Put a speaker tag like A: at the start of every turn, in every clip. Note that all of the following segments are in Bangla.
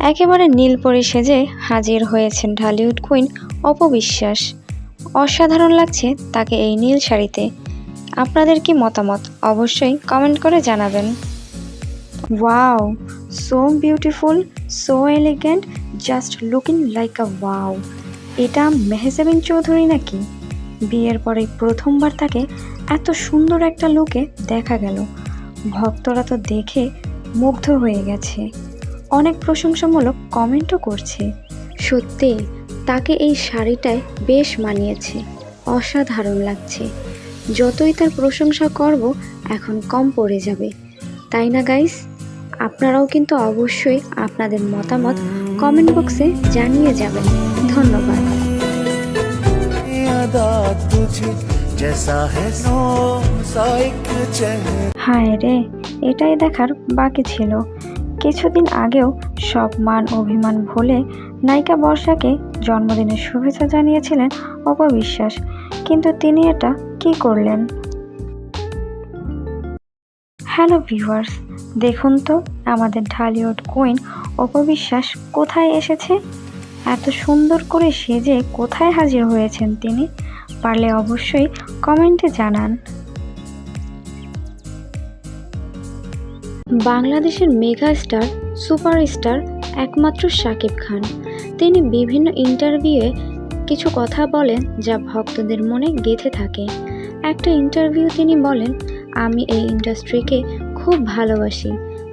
A: একেবারে নীল পরে সেজে হাজির হয়েছেন ঢালিউড কুইন অপবিশ্বাস অসাধারণ লাগছে তাকে এই নীল শাড়িতে। আপনাদের কি মতামত? অবশ্যই কমেন্ট করে জানাবেন। Wow, so beautiful, so elegant, just looking like a wow. এটা মেহজাবিন চৌধুরী নাকি? বিয়ের পরে প্রথমবার তাকে এত সুন্দর একটা লুকে দেখা গেল। ভক্তরা তো দেখে মুগ্ধ হয়ে গেছে। অনেক প্রশংসামূলক কমেন্টও করছে। সত্যি তাকে এই শাড়িটায় বেশ মানিয়েছে। অসাধারণ লাগছে। যতই তার প্রশংসা করব এখন কম পড়ে যাবে। তাই না গাইস? আপনারাও কিন্তু অবশ্যই আপনাদের মতামত কমেন্ট বক্সে জানিয়ে যাবেন। ধন্যবাদ। হায় রে এটাই দেখার বাকি ছিল। কিছুদিন আগেও সব মান অভিমান ভুলে নায়িকা বর্ষাকে জন্মদিনের শুভেচ্ছা জানিয়েছিলেন অপবিশ্বাস কিন্তু তিনি এটা কি করলেন? হ্যালো ভিউয়ার্স, দেখুন তো আমাদের ঢালিউড কুইন অপবিশ্বাস কোথায় এসেছে? এত সুন্দর করে সেজে কোথায় হাজির হয়েছেন তিনি? পারলে অবশ্যই কমেন্টে জানান। বাংলাদেশের মেগা স্টার, সুপারস্টার একমাত্র শাকিব খান। তিনি বিভিন্ন ইন্টারভিউয়ে কিছু কথা বলেন যা ভক্তদের মনে গেঁথে থাকে। একটা ইন্টারভিউ তিনি বলেন, আমি এই ইন্ডাস্ট্রিকে খুব ভালোবাসি।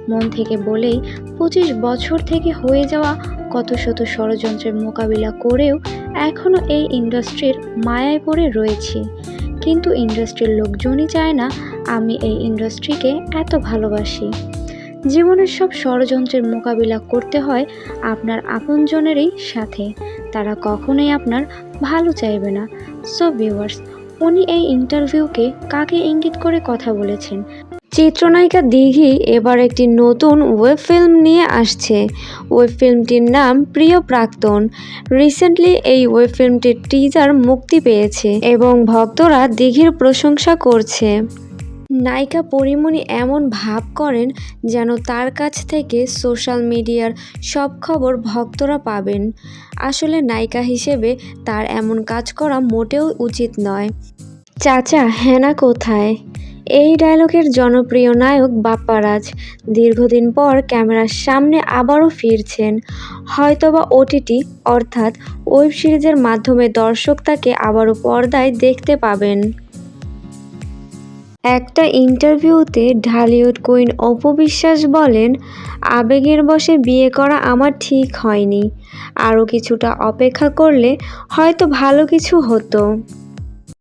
A: মন থেকে বলেই পঁচিশ বছর থেকে হয়ে যাওয়া কত শত ষড়যন্ত্রের মোকাবিলা করেও এখনও এই ইন্ডাস্ট্রির মায়ায় পড়ে রয়েছি। কিন্তু ইন্ডাস্ট্রির লোকজনই চায় না আমি এই ইন্ডাস্ট্রিকে এত ভালোবাসি। জীবনের সব ষড়যন্ত্রের মোকাবিলা করতে হয় আপনার আপনজনেরই সাথে। তারা কখনোই আপনার ভালো চাইবে না। সো ভিউয়ার্স উনি এই ইন্টারভিউকে কাকে ইঙ্গিত করে কথা বলেছেন? চিত্রনায়িকা দিঘি এবার একটি নতুন ওয়েব ফিল্ম নিয়ে আসছে। ওয়েব ফিল্মটির নাম প্রিয় প্রাক্তন। রিসেন্টলি এই ওয়েব ফিল্মটির টিজার মুক্তি পেয়েছে এবং ভক্তরা দিঘির প্রশংসা করছে। নায়িকা পরিমণি এমন ভাব করেন যেন তার কাছ থেকে সোশ্যাল মিডিয়ার সব খবর ভক্তরা পাবেন। আসলে নায়িকা হিসেবে তার এমন কাজ করা মোটেও উচিত নয়। চাচা, হেনা কোথায়? এই ডায়লগের জনপ্রিয় নায়ক বাপ্পারাজ দীর্ঘদিন পর ক্যামেরার সামনে আবারও ফিরছেন। হয়তোবা ওটিটি অর্থাৎ ওয়েব সিরিজের মাধ্যমে দর্শক তাকে আবারও পর্দায় দেখতে পাবেন। একটা ইন্টারভিউতে ঢালিউড কুইন অপবিশ্বাস বলেন, আবেগের বশে বিয়ে করা আমার ঠিক হয়নি। আরও কিছুটা অপেক্ষা করলে হয়তো ভালো কিছু হতো।